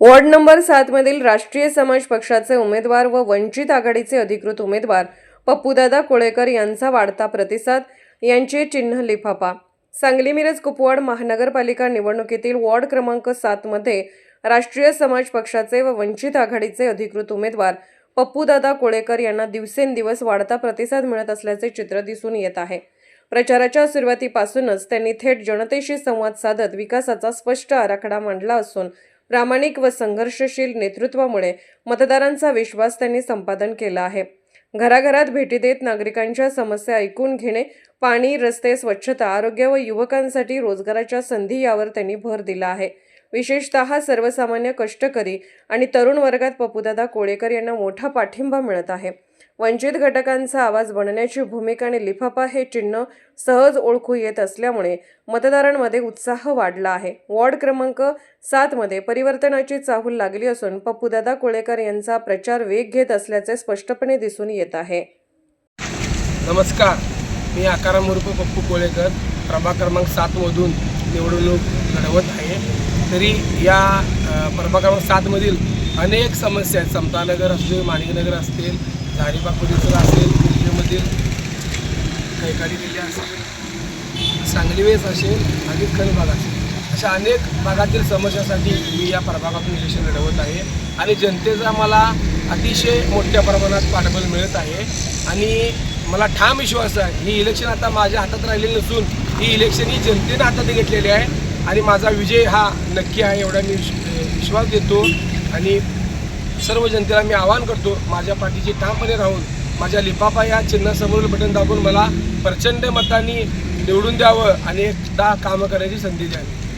Ward number सातमधील राष्ट्रीय समाज पक्षाचे उमेदवार व वंचित आघाडीचे अधिकृत उमेदवार पप्पूदादा कोळेकर यांचा वाढता प्रतिसाद यांचे चिन्ह लिफाफा. सांगली मिरज कुपवाड महानगरपालिका निवडणुकीतील वॉर्ड क्रमांक सातमध्ये राष्ट्रीय समाज पक्षाचे व वंचित आघाडीचे अधिकृत उमेदवार पप्पूदादा कोळेकर यांना दिवसेंदिवस वाढता प्रतिसाद मिळत असल्याचे चित्र दिसून येत आहे. प्रचाराच्या सुरुवातीपासूनच त्यांनी थेट जनतेशी संवाद साधत विकासाचा स्पष्ट आराखडा मांडला असून प्रामाणिक व संघर्षशील नेतृत्वामुळे मतदारांचा विश्वास त्यांनी संपादन केला आहे. घराघरात भेटी देत नागरिकांच्या समस्या ऐकून घेणे पाणी रस्ते स्वच्छता आरोग्य व युवकांसाठी रोजगाराच्या संधी यावर त्यांनी भर दिला आहे. विशेषतः सर्वसामान्य कष्टकरी आणि तरुण वर्गात पपुदादा कोळेकर यांना मोठा पाठिंबा मिळत आहे. वंचित घटकांचा आवाज बनण्याची भूमिका आणि लिफाफा हे चिन्ह सहज ओळखू येत असल्यामुळे मतदारांमध्ये उत्साह वाढला आहे. वॉर्ड क्रमांक सातमध्ये परिवर्तनाची चाहूल लागली असून पप्पूदादा कोळेकर यांचा प्रचार वेग घेत असल्याचे स्पष्टपणे दिसून येत आहे. नमस्कार. मी आकाराम पप्पू कोळेकर. प्रभाग क्रमांक सातमधून निवडणूक लढवत आहे. तरी या प्रभाग क्रमांक सातमधील अनेक समस्या आहेत. समतानगर असतील माणिकनगर असतील झाडीबाग परिसर असेल दिल्लीमधील कैकाडी किल्ले असेल सांगली वेस असेल आणि खनबाग असेल. अशा अनेक भागातील समस्यासाठी मी या प्रभागातून इलेक्शन लढवत आहे. आणि जनतेचा मला अतिशय मोठ्या प्रमाणात पाठबळ मिळत आहे. आणि मला ठाम विश्वास आहे ही इलेक्शन आता माझ्या हातात राहिलेली नसून ही इलेक्शन ही जनतेनं हातात घेतलेली आहे. आणि माझा विजय हा नक्की आहे एवढा मी विश्वास देतो. आणि सर्व जनतेला मी आवाहन करतो माझ्या पाठीची ठामपणे राहून माझ्या लिफाफा या चिन्हासमोरील बटन दाबून मला प्रचंड मतांनी निवडून द्यावं आणि एकदा कामं करायची संधी द्यावी.